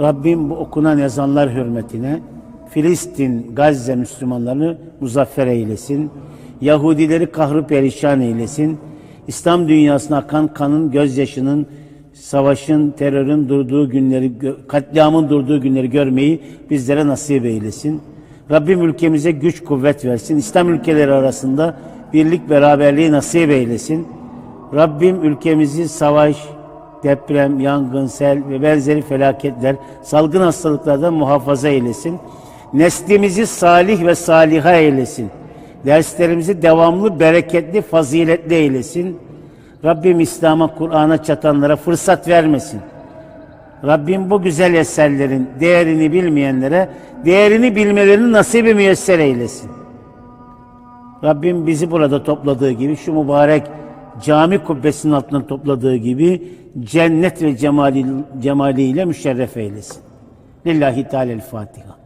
Rabbim bu okunan ezanlar hürmetine Filistin, Gazze Müslümanlarını muzaffer eylesin. Yahudileri kahrı perişan eylesin. İslam dünyasına akan kanın, gözyaşının, savaşın, terörün durduğu günleri, katliamın durduğu günleri görmeyi bizlere nasip eylesin. Rabbim ülkemize güç, kuvvet versin. İslam ülkeleri arasında birlik, beraberliği nasip eylesin. Rabbim ülkemizi savaş, deprem, yangın, sel ve benzeri felaketler, salgın hastalıklardan muhafaza eylesin. Neslimizi salih ve saliha eylesin. Derslerimizi devamlı, bereketli, faziletli eylesin. Rabbim İslam'a, Kur'an'a çatanlara fırsat vermesin. Rabbim bu güzel eserlerin değerini bilmeyenlere değerini bilmelerini nasibi müyesser eylesin. Rabbim bizi burada topladığı gibi şu mübarek cami kubbesinin altından topladığı gibi cennet ve cemali, cemaliyle müşerref eylesin. Lillahi Teala'l-Fatiha.